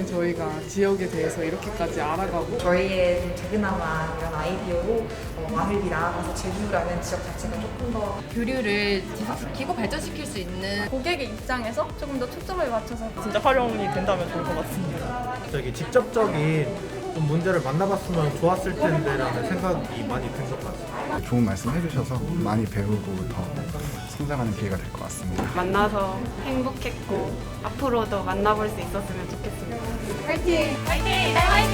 저희가 지역에 대해서 이렇게까지 알아가고 저희의 좀 재그나마 이런 아이디어로 어, 마을이 나아가서 제주라는 지역 자체가 조금 더 교류를 지속시키고 발전시킬 수 있는 고객의 입장에서 조금 더 초점을 맞춰서 진짜 활용이 된다면 좋을 것 같습니다. 저기 직접적인 좀 문제를 만나봤으면 좋았을 텐데라는 생각이 많이 든 것 같아요. 좋은 말씀 해주셔서 많이 배우고 더 성장하는 기회가 될 것 같습니다. 만나서 행복했고 앞으로도 만나볼 수 있었으면 좋겠습니다. 화이팅! 화이팅! 화이팅!